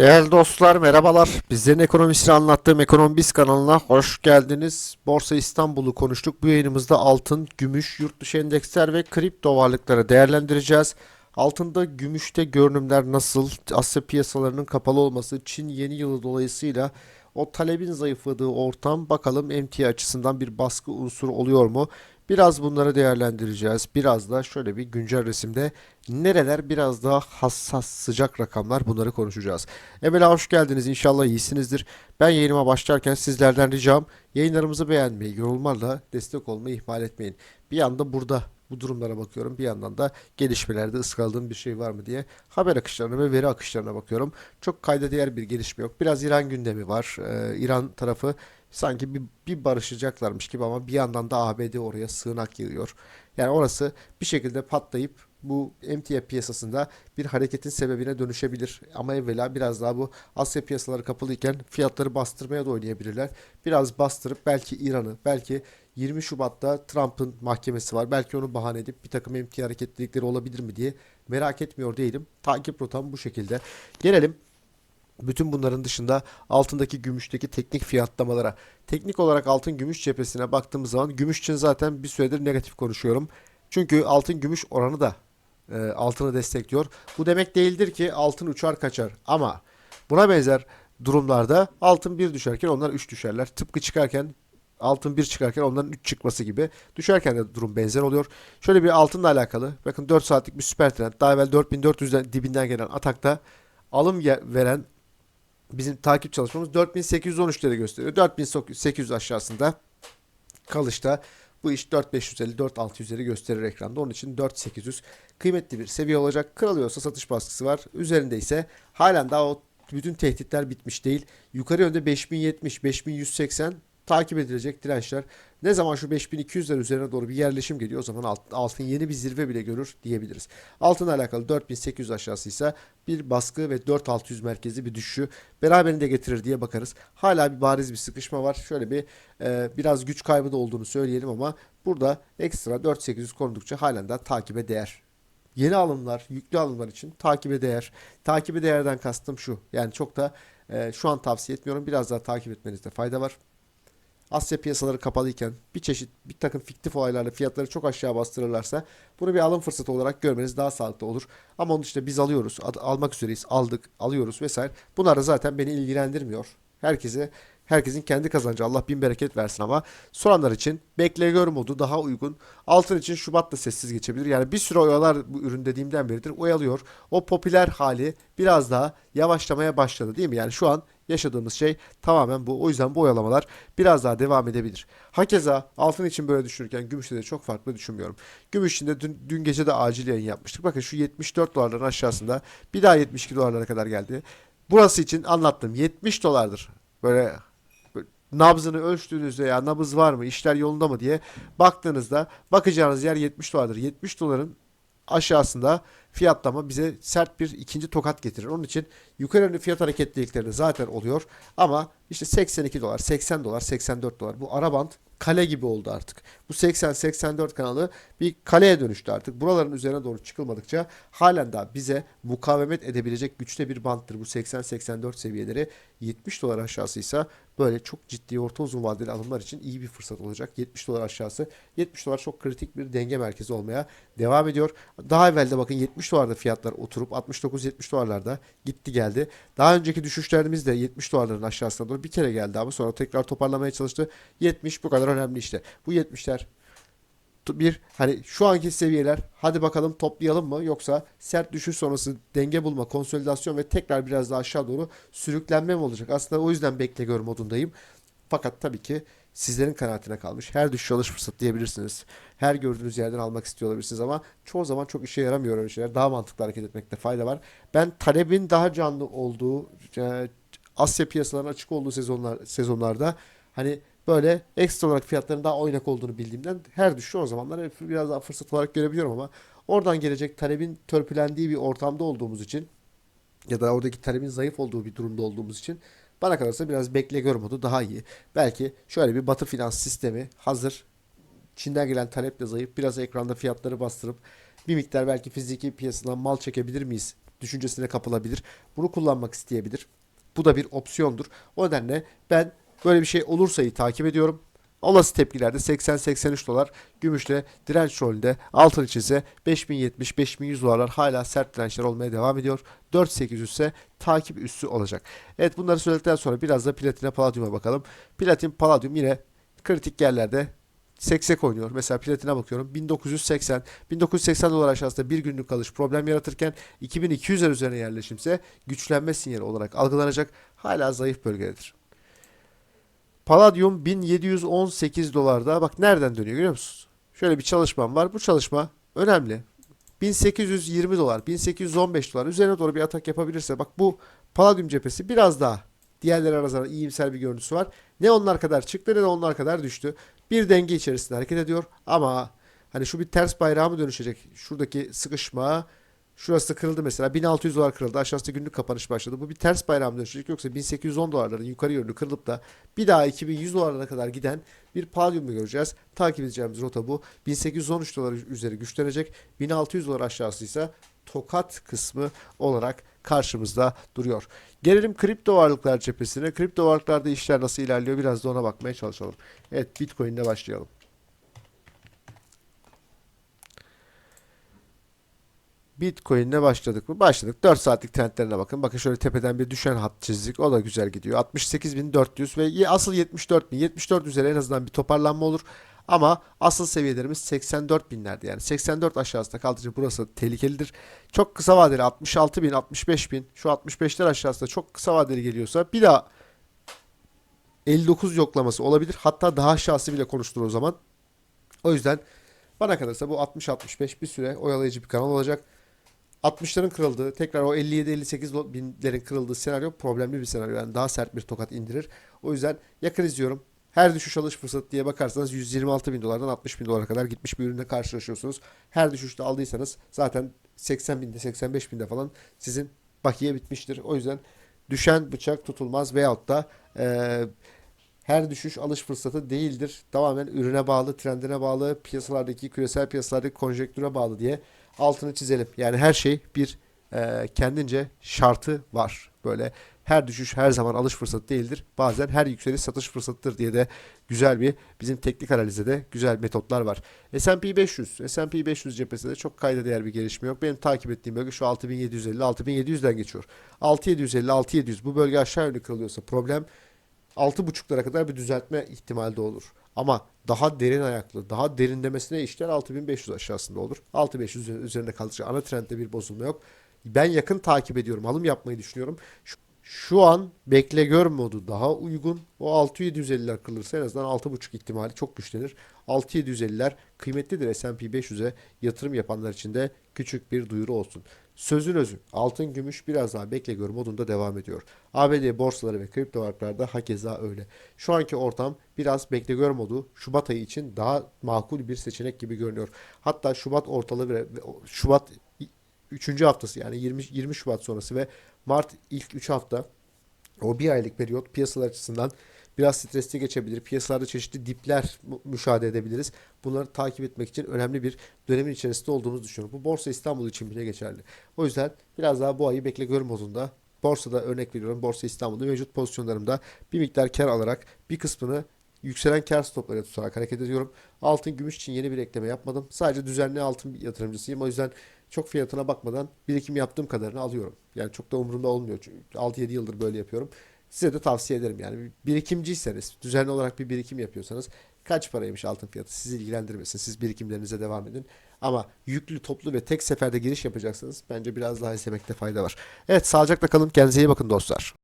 Değerli dostlar merhabalar. Bizlerin ekonomisini anlattığım Ekonomi kanalına hoş geldiniz. Borsa İstanbul'u konuştuk. Bu yayınımızda altın, gümüş, yurt dışı endeksler ve kripto varlıkları değerlendireceğiz. Altında gümüşte görünümler nasıl? Asya piyasalarının kapalı olması, Çin yeni yılı dolayısıyla o talebin zayıfladığı ortam bakalım emtia açısından bir baskı unsuru oluyor mu? Biraz bunları değerlendireceğiz. Biraz da şöyle bir güncel resimde nereler biraz daha hassas sıcak rakamlar bunları konuşacağız. Evvela hoş geldiniz. İnşallah iyisinizdir. Ben yayınıma başlarken sizlerden ricam yayınlarımızı beğenmeyi, yorumlarla destek olmayı ihmal etmeyin. Bir yanda burada bu durumlara bakıyorum. Bir yandan da gelişmelerde ıskaladığım bir şey var mı diye haber akışlarına ve veri akışlarına bakıyorum. Çok kayda değer bir gelişme yok. Biraz İran gündemi var. Ee, İran tarafı sanki bir, bir barışacaklarmış gibi ama bir yandan da ABD oraya sığınak yığıyor. Yani orası bir şekilde patlayıp bu emtia piyasasında bir hareketin sebebine dönüşebilir. Ama evvela biraz daha bu Asya piyasaları kapalıyken fiyatları bastırmaya da oynayabilirler. Biraz bastırıp belki İran'ı, belki 20 Şubat'ta Trump'ın mahkemesi var. Belki onu bahane edip bir takım emtia hareketlilikleri olabilir mi diye merak etmiyor değilim. Takip rotam bu şekilde. Gelelim bütün bunların dışında altındaki gümüşteki teknik fiyatlamalara. Teknik olarak altın gümüş cephesine baktığımız zaman gümüş için zaten bir süredir negatif konuşuyorum. Çünkü altın gümüş oranı da e, altını destekliyor. Bu demek değildir ki altın uçar kaçar. Ama buna benzer durumlarda altın 1 düşerken onlar 3 düşerler. Tıpkı çıkarken altın 1 çıkarken onların 3 çıkması gibi. Düşerken de durum benzer oluyor. Şöyle bir altınla alakalı. Bakın 4 saatlik bir süper trend. Daha evvel 4400'den dibinden gelen atakta alım veren bizim takip çalışmamız 4813'leri gösteriyor. 4800 aşağısında kalışta bu iş 4550 4600'leri gösterir ekranda. Onun için 4800 kıymetli bir seviye olacak. Kırılıyorsa satış baskısı var. Üzerinde ise halen daha o bütün tehditler bitmiş değil. Yukarı yönde 5070, 5180 takip edilecek dirençler. Ne zaman şu 5200'ler üzerine doğru bir yerleşim geliyor o zaman alt- altın yeni bir zirve bile görür diyebiliriz. Altınla alakalı 4800 aşağısıysa bir baskı ve 4600 merkezi bir düşüşü beraberinde getirir diye bakarız. Hala bir bariz bir sıkışma var. Şöyle bir e, biraz güç kaybı da olduğunu söyleyelim ama burada ekstra 4800 konudukça halen de takibe değer. Yeni alımlar, yüklü alımlar için takibe değer. Takibe değerden kastım şu. Yani çok da e, şu an tavsiye etmiyorum. Biraz daha takip etmenizde fayda var. Asya piyasaları kapalıyken bir çeşit bir takım fiktif olaylarla fiyatları çok aşağı bastırırlarsa bunu bir alım fırsatı olarak görmeniz daha sağlıklı olur. Ama onun dışında biz alıyoruz, almak üzereyiz, aldık, alıyoruz vesaire. Bunlar da zaten beni ilgilendirmiyor. Herkese herkesin kendi kazancı Allah bin bereket versin ama soranlar için bekle gör modu daha uygun. Altın için Şubat da sessiz geçebilir. Yani bir süre oyalar bu ürün dediğimden beridir oyalıyor. O popüler hali biraz daha yavaşlamaya başladı değil mi? Yani şu an yaşadığımız şey tamamen bu. O yüzden bu oyalamalar biraz daha devam edebilir. Hakeza altın için böyle düşünürken gümüşte de çok farklı düşünmüyorum. Gümüş için de dün, dün gece de acil yayın yapmıştık. Bakın şu 74 dolarların aşağısında bir daha 72 dolarlara kadar geldi. Burası için anlattım 70 dolardır. Böyle nabzını ölçtüğünüzde ya nabız var mı işler yolunda mı diye baktığınızda bakacağınız yer 70 dolardır. 70 doların aşağısında fiyatlama bize sert bir ikinci tokat getirir. Onun için yukarı yönlü fiyat hareketlilikleri zaten oluyor. Ama işte 82 dolar, 80 dolar, 84 dolar bu ara band kale gibi oldu artık. Bu 80-84 kanalı bir kaleye dönüştü artık. Buraların üzerine doğru çıkılmadıkça halen daha bize mukavemet edebilecek güçte bir banttır bu 80-84 seviyeleri. 70 dolar aşağısıysa böyle çok ciddi orta uzun vadeli alımlar için iyi bir fırsat olacak. 70 dolar aşağısı 70 dolar çok kritik bir denge merkezi olmaya devam ediyor. Daha evvel de bakın 70 dolarda fiyatlar oturup 69-70 dolarlarda gitti geldi. Daha önceki düşüşlerimiz de 70 dolarların aşağısına doğru bir kere geldi ama sonra tekrar toparlamaya çalıştı. 70 bu kadar önemli işte. Bu 70'ler bir hani şu anki seviyeler hadi bakalım toplayalım mı yoksa sert düşüş sonrası denge bulma, konsolidasyon ve tekrar biraz daha aşağı doğru sürüklenme mi olacak? Aslında o yüzden bekle gör modundayım. Fakat tabii ki sizlerin kanaatine kalmış. Her düşüş alış fırsatı diyebilirsiniz. Her gördüğünüz yerden almak istiyor olabilirsiniz ama çoğu zaman çok işe yaramıyor öyle şeyler. Daha mantıklı hareket etmekte fayda var. Ben talebin daha canlı olduğu, e, Asya piyasalarının açık olduğu sezonlar sezonlarda hani böyle ekstra olarak fiyatların daha oynak olduğunu bildiğimden her düşüşü o zamanlar biraz daha fırsat olarak görebiliyorum ama oradan gelecek talebin törpülendiği bir ortamda olduğumuz için ya da oradaki talebin zayıf olduğu bir durumda olduğumuz için bana kalırsa biraz bekle gör modu daha iyi. Belki şöyle bir batı finans sistemi hazır Çin'den gelen talep de zayıf. Biraz ekranda fiyatları bastırıp bir miktar belki fiziki piyasadan mal çekebilir miyiz düşüncesine kapılabilir. Bunu kullanmak isteyebilir. Bu da bir opsiyondur. O nedenle ben böyle bir şey olursa takip ediyorum. Olası tepkilerde 80-83 dolar gümüşle direnç rolünde altın içinse 5070-5100 dolarlar hala sert dirençler olmaya devam ediyor. 4800 ise takip üssü olacak. Evet bunları söyledikten sonra biraz da platine paladyuma bakalım. Platin paladyum yine kritik yerlerde seksek oynuyor. Mesela platine bakıyorum 1980 1980 dolar aşağısında bir günlük kalış problem yaratırken 2200'ler üzerine yerleşimse güçlenme sinyali olarak algılanacak. Hala zayıf bölgededir. Palladium 1718 dolarda. Bak nereden dönüyor görüyor musunuz? Şöyle bir çalışmam var. Bu çalışma önemli. 1820 dolar, 1815 dolar üzerine doğru bir atak yapabilirse bak bu Palladium cephesi biraz daha diğerleri nazaran iyimser bir görüntüsü var. Ne onlar kadar çıktı ne de onlar kadar düştü. Bir denge içerisinde hareket ediyor ama hani şu bir ters bayrağı mı dönüşecek? Şuradaki sıkışma Şurası kırıldı mesela. 1600 dolar kırıldı. Aşağısı günlük kapanış başladı. Bu bir ters bayram dönüşecek. Yoksa 1810 dolarların yukarı yönlü kırılıp da bir daha 2100 dolarlara kadar giden bir palyumu göreceğiz. Takip edeceğimiz rota bu. 1813 dolar üzeri güçlenecek. 1600 dolar aşağısı ise tokat kısmı olarak karşımızda duruyor. Gelelim kripto varlıklar cephesine. Kripto varlıklarda işler nasıl ilerliyor biraz da ona bakmaya çalışalım. Evet Bitcoin ile başlayalım. Bitcoin'le başladık mı? Başladık. 4 saatlik trendlerine bakın. Bakın şöyle tepeden bir düşen hat çizdik. O da güzel gidiyor. 68.400 ve asıl 74.000. 74 üzeri en azından bir toparlanma olur. Ama asıl seviyelerimiz 84 binlerdi. Yani 84 aşağısında kaldıkça burası tehlikelidir. Çok kısa vadeli 66 bin, 65 bin. Şu 65'ler aşağısında çok kısa vadeli geliyorsa bir daha 59 yoklaması olabilir. Hatta daha aşağısı bile konuştur o zaman. O yüzden bana kalırsa bu 60-65 bir süre oyalayıcı bir kanal olacak. 60'ların kırıldığı, tekrar o 57-58 do- binlerin kırıldığı senaryo problemli bir senaryo. Yani daha sert bir tokat indirir. O yüzden yakın izliyorum. Her düşüş alış fırsatı diye bakarsanız 126 bin dolardan 60 bin dolara kadar gitmiş bir ürünle karşılaşıyorsunuz. Her düşüşte aldıysanız zaten 80 binde 85 binde falan sizin bakiye bitmiştir. O yüzden düşen bıçak tutulmaz veyahut da eee her düşüş alış fırsatı değildir. Tamamen ürüne bağlı, trendine bağlı, piyasalardaki, küresel piyasalardaki konjektüre bağlı diye altını çizelim. Yani her şey bir e, kendince şartı var. Böyle her düşüş her zaman alış fırsatı değildir. Bazen her yükseliş satış fırsatıdır diye de güzel bir bizim teknik analizde de güzel metotlar var. S&P 500, S&P 500 cephesinde çok kayda değer bir gelişme yok. Benim takip ettiğim bölge şu 6750 6700'den geçiyor. 6750 6700 bu bölge aşağı yönlü kırılıyorsa problem 6.5'lara kadar bir düzeltme ihtimali de olur. Ama daha derin ayaklı, daha derinlemesine işler 6500 aşağısında olur. 6500 üzerinde kalacak. Ana trendde bir bozulma yok. Ben yakın takip ediyorum. Alım yapmayı düşünüyorum. Şu, şu an bekle gör modu daha uygun. O 6750'ler kırılırsa en azından 6.5 ihtimali çok güçlenir. 6750'ler kıymetlidir S&P 500'e yatırım yapanlar için de küçük bir duyuru olsun. Sözün özü altın gümüş biraz daha bekle gör modunda devam ediyor. ABD borsaları ve kripto varlıklarda hakeza öyle. Şu anki ortam biraz bekle gör modu Şubat ayı için daha makul bir seçenek gibi görünüyor. Hatta Şubat ortalığı ve ve Şubat 3. haftası yani 20 20 Şubat sonrası ve Mart ilk 3 hafta o bir aylık periyot piyasalar açısından biraz stresli geçebilir. Piyasalarda çeşitli dipler müşahede edebiliriz. Bunları takip etmek için önemli bir dönemin içerisinde olduğumuzu düşünüyorum. Bu Borsa İstanbul için bile geçerli. O yüzden biraz daha bu ayı bekle gör modunda borsada örnek veriyorum. Borsa İstanbul'da mevcut pozisyonlarımda bir miktar kar alarak bir kısmını yükselen kar stopları tutarak hareket ediyorum. Altın gümüş için yeni bir ekleme yapmadım. Sadece düzenli altın yatırımcısıyım. O yüzden çok fiyatına bakmadan birikim yaptığım kadarını alıyorum. Yani çok da umurumda olmuyor. Çünkü 6-7 yıldır böyle yapıyorum. Size de tavsiye ederim yani. Birikimciyseniz, düzenli olarak bir birikim yapıyorsanız kaç paraymış altın fiyatı sizi ilgilendirmesin. Siz birikimlerinize devam edin. Ama yüklü, toplu ve tek seferde giriş yapacaksanız bence biraz daha izlemekte fayda var. Evet sağlıcakla kalın. Kendinize iyi bakın dostlar.